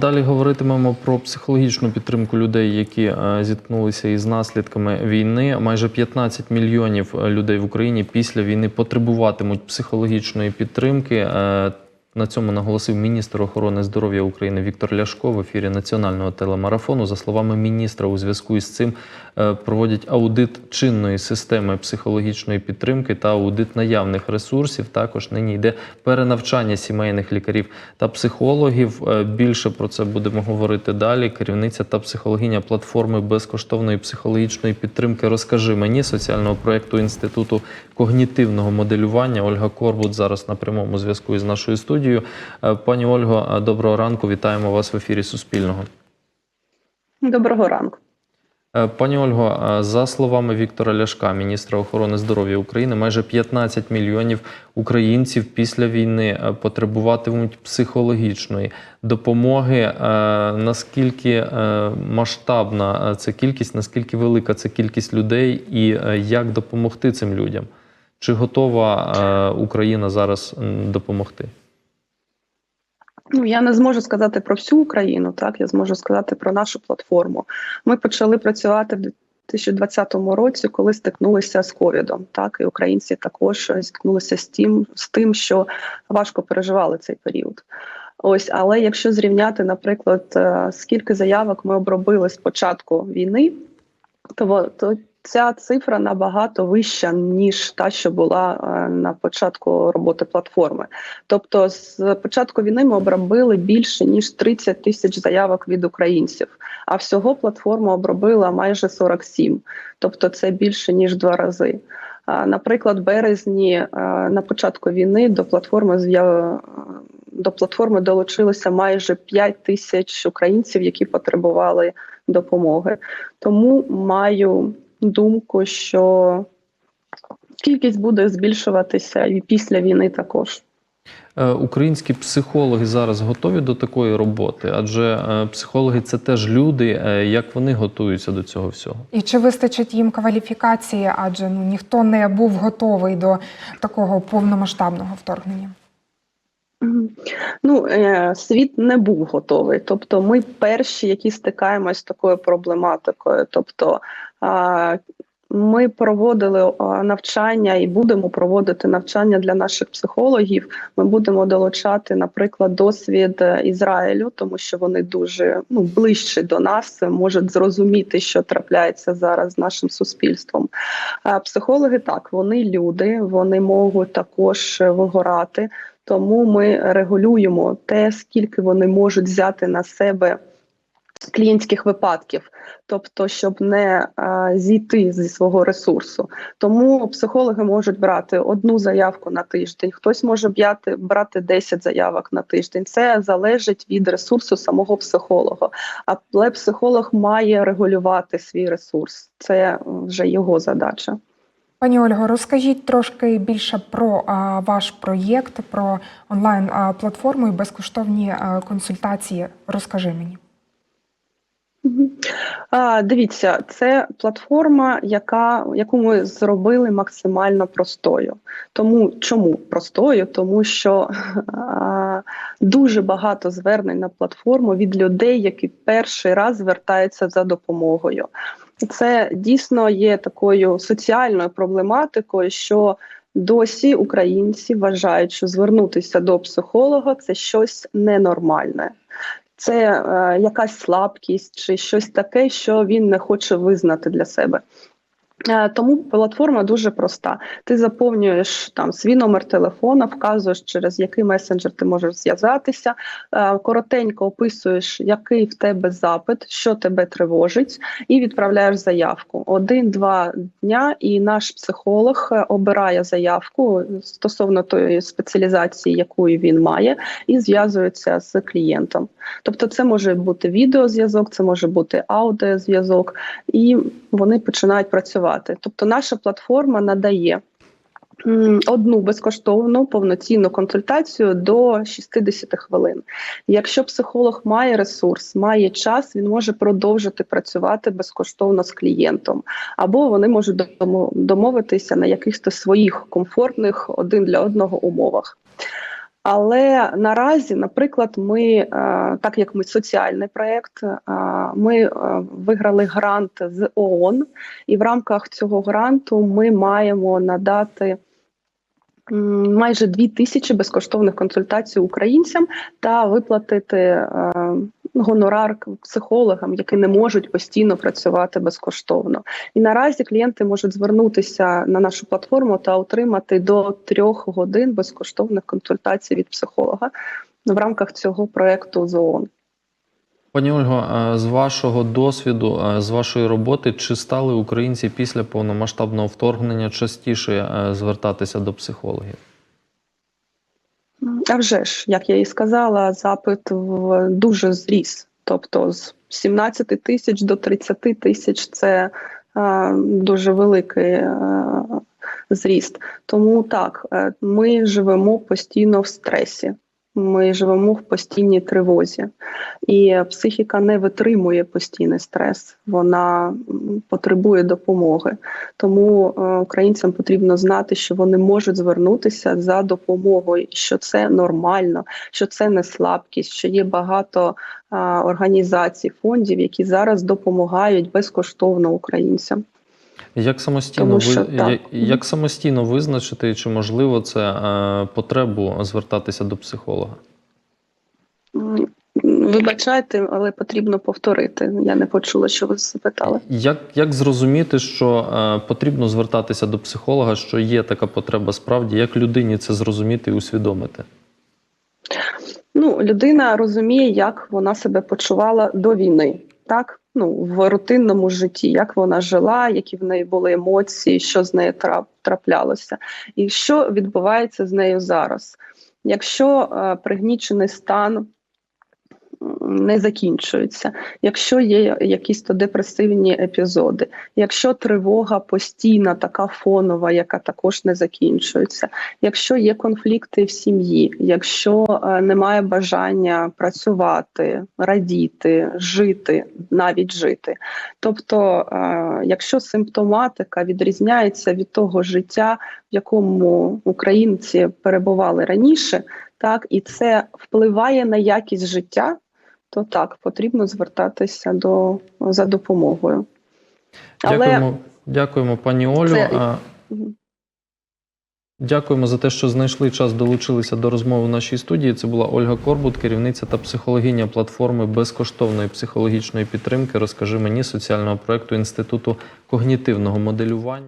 Далі говоритимемо про психологічну підтримку людей, які е, зіткнулися із наслідками війни. Майже 15 мільйонів е, людей в Україні після війни потребуватимуть психологічної підтримки. На цьому наголосив міністр охорони здоров'я України Віктор Ляшко в ефірі національного телемарафону. За словами міністра, у зв'язку із цим е, проводять аудит чинної системи психологічної підтримки та аудит наявних ресурсів. Також нині йде перенавчання сімейних лікарів та психологів. Е, Більше про це будемо говорити далі. Керівниця та психологиня платформи безкоштовної психологічної підтримки Розкажи мені соціального проєкту інституту когнітивного моделювання. Ольга Корбут зараз на прямому зв'язку із нашою студією. Е, Пані Ольго, е, доброго ранку. Вітаємо вас в ефірі Суспільного. Доброго ранку. Е, Пані Ольго, за словами Віктора Ляшка, міністра охорони здоров'я України, майже 15 мільйонів українців після війни потребуватимуть психологічної допомоги. Наскільки масштабна ця кількість, наскільки велика ця кількість людей, і як допомогти цим людям? Чи готова Україна зараз допомогти? Ну я не зможу сказати про всю Україну, так я зможу сказати про нашу платформу. Ми почали працювати в 2020 році, коли стикнулися з ковідом. Так і українці також стикнулися з тим, з тим, що важко переживали цей період. Ось, але якщо зрівняти, наприклад, е, скільки заявок ми обробили з початку війни, то, то ця цифра набагато вища ніж та, що була е, на початку роботи платформи. Тобто, з початку війни ми обробили більше ніж 30 тисяч заявок від українців. А всього платформа обробила майже 47. Тобто, це більше ніж два рази. Наприклад, в березні е, на початку війни до платформи з'яв- до платформи долучилося майже 5 тисяч українців, які потребували допомоги. Тому маю думку, що кількість буде збільшуватися і після війни також. Е, Українські психологи зараз готові до такої роботи, адже е, психологи це теж люди. Е, Як вони готуються до цього всього? І чи вистачить їм кваліфікації, адже ну ніхто не був готовий до такого повномасштабного вторгнення? Ну, е, світ не був готовий. Тобто, ми перші, які стикаємось з такою проблематикою. Тобто, ми проводили навчання і будемо проводити навчання для наших психологів. Ми будемо долучати, наприклад, досвід е, Ізраїлю, тому що вони дуже ну ближче до нас, можуть зрозуміти, що трапляється зараз з нашим суспільством. Психологи так, вони люди, вони можуть також е, вигорати. Тому ми регулюємо те, скільки вони можуть взяти на себе клієнтських випадків, тобто, щоб не а, зійти зі свого ресурсу. Тому психологи можуть брати одну заявку на тиждень, хтось може брати, брати 10 заявок на тиждень. Це залежить від ресурсу самого психолога. Але психолог має регулювати свій ресурс. Це вже його задача. Пані Ольго, розкажіть трошки більше про а, ваш проєкт, про онлайн платформу і безкоштовні а, консультації. Розкажи мені. А, дивіться, це платформа, яка, яку ми зробили максимально простою. Тому чому простою? Тому що а, дуже багато звернень на платформу від людей, які перший раз звертаються за допомогою. Це дійсно є такою соціальною проблематикою, що досі українці вважають, що звернутися до психолога це щось ненормальне. Це е, якась слабкість чи щось таке, що він не хоче визнати для себе. Е, Тому платформа дуже проста. Ти заповнюєш там свій номер телефона, вказуєш, через який месенджер ти можеш зв'язатися, е, коротенько описуєш, який в тебе запит, що тебе тривожить, і відправляєш заявку. Один-два дня, і наш психолог е, обирає заявку стосовно тої спеціалізації, якої він має, і зв'язується з клієнтом. Тобто, це може бути відеозв'язок, це може бути аудіозв'язок, і вони починають працювати. Тобто, наша платформа надає одну безкоштовну повноцінну консультацію до 60 хвилин. Якщо психолог має ресурс, має час, він може продовжити працювати безкоштовно з клієнтом, або вони можуть домовитися на якихось своїх комфортних один для одного умовах. Але наразі, наприклад, ми, е, так як ми соціальний проєкт, е, ми е, виграли грант з ООН, і в рамках цього гранту ми маємо надати. Майже дві тисячі безкоштовних консультацій українцям та виплатити гонорар психологам, які не можуть постійно працювати безкоштовно. І наразі клієнти можуть звернутися на нашу платформу та отримати до трьох годин безкоштовних консультацій від психолога в рамках цього проекту з ООН. Пані Ольго, з вашого досвіду, з вашої роботи, чи стали українці після повномасштабного вторгнення частіше е, звертатися до психологів? А вже ж, як я і сказала, запит в дуже зріс. Тобто з 17 тисяч до 30 тисяч це е, дуже великий е, зріст. Тому так, е, ми живемо постійно в стресі. Ми живемо в постійній тривозі, і психіка не витримує постійний стрес, вона потребує допомоги. Тому е, українцям потрібно знати, що вони можуть звернутися за допомогою, що це нормально, що це не слабкість, що є багато е, організацій, фондів, які зараз допомагають безкоштовно українцям. Як самостійно Тому що ви так. я- як самостійно визначити, чи можливо це е, потребу звертатися до психолога? Вибачайте, але потрібно повторити. Я не почула, що ви запитали. Як, як зрозуміти, що е, потрібно звертатися до психолога, що є така потреба справді? Як людині це зрозуміти і усвідомити? Ну, людина розуміє, як вона себе почувала до війни, так ну в рутинному житті, як вона жила, які в неї були емоції, що з нею траплялося, і що відбувається з нею зараз. Якщо е, пригнічений стан не закінчується, якщо є якісь то депресивні епізоди, якщо тривога постійна, така фонова, яка також не закінчується, якщо є конфлікти в сім'ї, якщо е, немає бажання працювати, радіти, жити, навіть жити. Тобто, е, якщо симптоматика відрізняється від того життя, в якому українці перебували раніше, так і це впливає на якість життя, то так потрібно звертатися до за допомогою. Але Дякуємо, дякуємо, пані Олю. Це- Дякуємо за те, що знайшли час, долучилися до розмови в нашій студії. Це була Ольга Корбут, керівниця та психологиня платформи безкоштовної психологічної підтримки. Розкажи мені соціального проекту Інституту когнітивного моделювання.